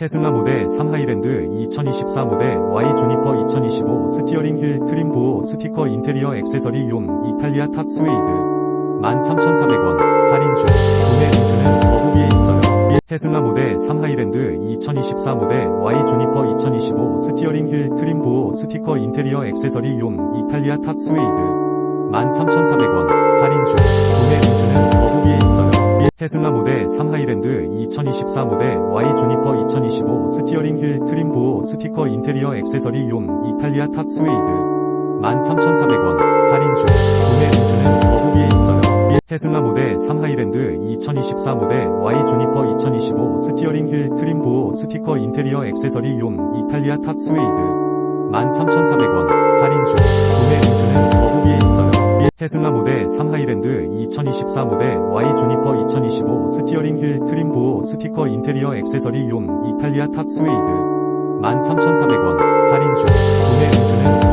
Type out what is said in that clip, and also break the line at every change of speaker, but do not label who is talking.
테슬라 모델 3 하이랜드 2024 모델 Y 주니퍼 2025 스티어링 휠 트림 보호 스티커 인테리어 액세서리 용 이탈리아 탑 스웨이드. 13,400원. 할인 중. 구매 링크는 더보기에 있어요. 테슬라 모델 3 하이랜드 2024 모델 Y 주니퍼 2025 스티어링 휠 트림 보호 스티커 인테리어 액세서리 용 이탈리아 탑 스웨이드. 13,400원. 할인 중. 구매 링크는. 테슬라 모델 3 하이랜드 2024 모델 Y 주니퍼 2025 스티어링 휠 트림 보호 스티커 인테리어 액세서리 용 이탈리아 탑 스웨이드. 13,400원. 할인 중. 구매 링크는 더보기에 있어요. 테슬라 모델 3 하이랜드 2024 모델 Y 주니퍼 2025 스티어링 휠 트림 보호 스티커 인테리어 액세서리 용 이탈리아 탑 스웨이드. 13,400원 테슬라 모델 3 하이랜드 2024 모델 Y 주니퍼 2025 스티어링 휠 트림 보호 스티커 인테리어 액세서리 용 이탈리아 탑 스웨이드. 13,400원 할인 중. 구매 링크는